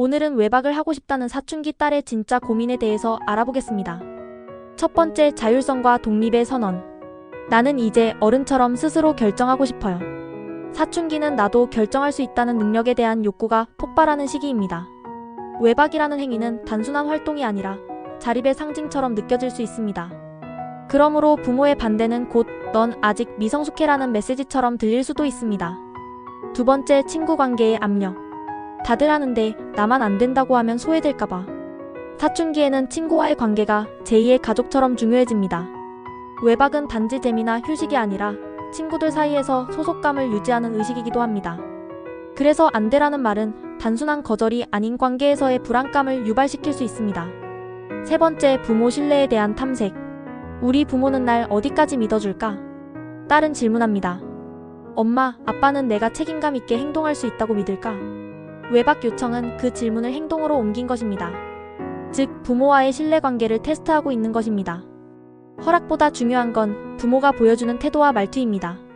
오늘은 외박을 하고 싶다는 사춘기 딸의 진짜 고민에 대해서 알아보겠습니다. 첫 번째, 자율성과 독립의 선언. 나는 이제 어른처럼 스스로 결정하고 싶어요. 사춘기는 나도 결정할 수 있다는 능력에 대한 욕구가 폭발하는 시기입니다. 외박이라는 행위는 단순한 활동이 아니라 자립의 상징처럼 느껴질 수 있습니다. 그러므로 부모의 반대는 곧 넌 아직 미성숙해라는 메시지처럼 들릴 수도 있습니다. 두 번째, 친구 관계의 압력. 다들 하는데 나만 안 된다고 하면 소외될까봐. 사춘기에는 친구와의 관계가 제2의 가족처럼 중요해집니다. 외박은 단지 재미나 휴식이 아니라 친구들 사이에서 소속감을 유지하는 의식이기도 합니다. 그래서 안 되라는 말은 단순한 거절이 아닌 관계에서의 불안감을 유발시킬 수 있습니다. 세 번째, 부모 신뢰에 대한 탐색. 우리 부모는 날 어디까지 믿어줄까? 딸은 질문합니다. 엄마, 아빠는 내가 책임감 있게 행동할 수 있다고 믿을까? 외박 요청은 그 질문을 행동으로 옮긴 것입니다. 즉, 부모와의 신뢰 관계를 테스트하고 있는 것입니다. 허락보다 중요한 건 부모가 보여주는 태도와 말투입니다.